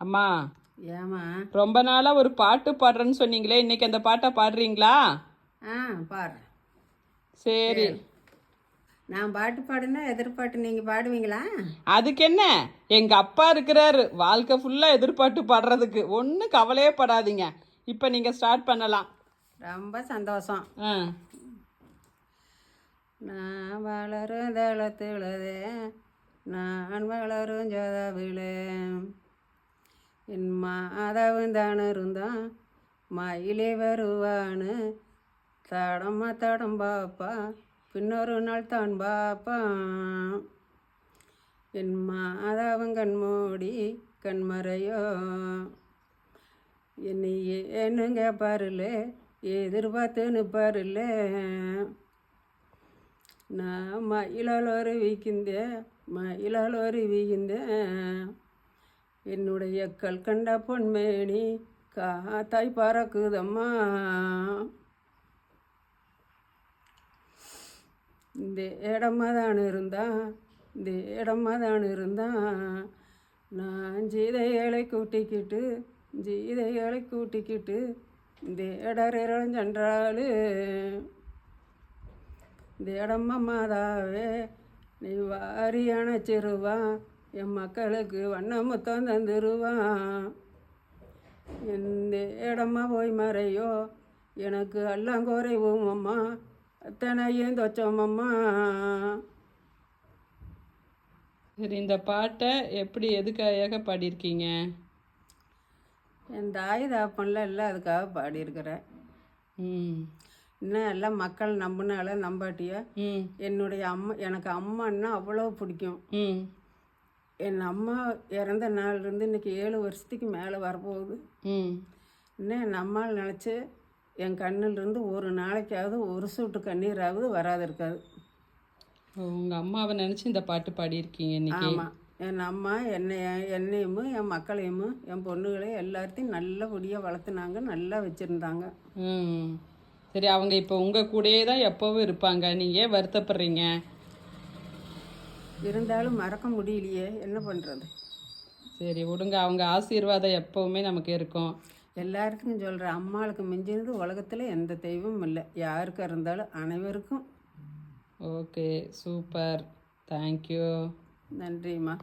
அம்மா ஏமா ரொம்ப நாளா ஒரு பாட்டு பாடுறேன்னு சொன்னீங்களே இன்னைக்கு அந்த பாட்டை பாடுறீங்களா? ஆ பாரு சரி. நான் பாட்டு பாடுனா எதிர்பாட்டு நீங்கள் பாடுவீங்களா? அதுக்கு என்ன? எங்க அப்பா இருக்கிறாரு. வாழ்க்கை ஃபுல்லா எதிர்பார்த்து பாடுறதுக்கு. ஒன்றும் கவலையே படாதீங்க. இப்போ நீங்க ஸ்டார்ட் பண்ணலாம். ரொம்ப சந்தோஷம். ஆ. நான் வளரும் தளத்துளதே நான் வளரும் ஜோதாவிலே. என் மாதவன் தான் இருந்தான் மயிலே வருவான்னு தடம்மா தடம் பாப்பா பின்னொரு நாள் தான் பாப்பான் என் மாதவன் கண்மூடி கண்மறையோ என்னை ஏனுங்க பாருல எதிர்பார்த்துன்னு பாருல நான் மயிலால் வீக்கிந்தேன் மயிலால் ஒரு அருவிக்கிந்தேன் என்னுடைய கல்கண்ட பொன்மேனி காத்தாய் பறக்குதம்மா. இந்த இடமா தான் இருந்தா இந்த இடமா தான் இருந்தா. நான் ஜீதைகளை கூட்டிக்கிட்டு ஜீதைகளை கூட்டிக்கிட்டு இந்த இடரெல்லாம் சென்றாலு. இந்த இடம்மா மாதாவே நீ வாரி அணைச்சிருவான் என் மக்களுக்கு வண்ணமுத்தம் தந்துருவான். இந்த இடமா போய் மறையோ எனக்கு எல்லாம் குறைவும் அம்மா. அத்தனையும் தொச்சோம் அம்மா. சரி இந்த பாட்டை எப்படி எதுக்காக பாடியிருக்கீங்க? என் தாய் தாப்பன்ல எல்லாம் அதுக்காக பாடியிருக்கிறேன். ம். இன்னும் எல்லாம் மக்கள் நம்பினால நம்பாட்டியா? என்னுடைய அம்மா எனக்கு அம்மான்னா அவ்வளோ பிடிக்கும். ம். என் அம்மா இறந்த நாள்லேருந்து இன்னைக்கு ஏழு வருஷத்துக்கு மேலே வரப்போகுது. ம். இன்னும் என் அம்மாள் நினச்சி என் கண்ணிலிருந்து ஒரு நாளைக்காவது ஒரு சொட்டு கண்ணீராவது வராது இருக்காது. உங்கள் அம்மாவை நினச்சி இந்த பாட்டு பாடியிருக்கீங்க இன்னைக்கு? ஆமாம் என் அம்மா என்னை என்னையும் என் மக்களையும் என் பொண்ணுகளையும் எல்லாத்தையும் நல்லபடியாக வளர்த்துனாங்க நல்லா வச்சுருந்தாங்க. ம். சரி அவங்க இப்போ உங்கள் கூடயே தான் எப்போவும் இருப்பாங்க. நீங்கள் ஏன் வருத்தப்படுறீங்க? இருந்தாலும் மறக்க முடியலையே. என்ன பண்ணுறது சரி விடுங்க. அவங்க ஆசீர்வாதம் எப்போவுமே நமக்கு இருக்கும். எல்லாருக்கும் சொல்கிறேன் அம்மாளுக்கு மிஞ்சினது உலகத்தில் எந்த தெய்வமும் இல்லை. யாருக்கா இருந்தாலும் அனைவருக்கும். Okay super. தேங்க்யூ நன்றிம்மா.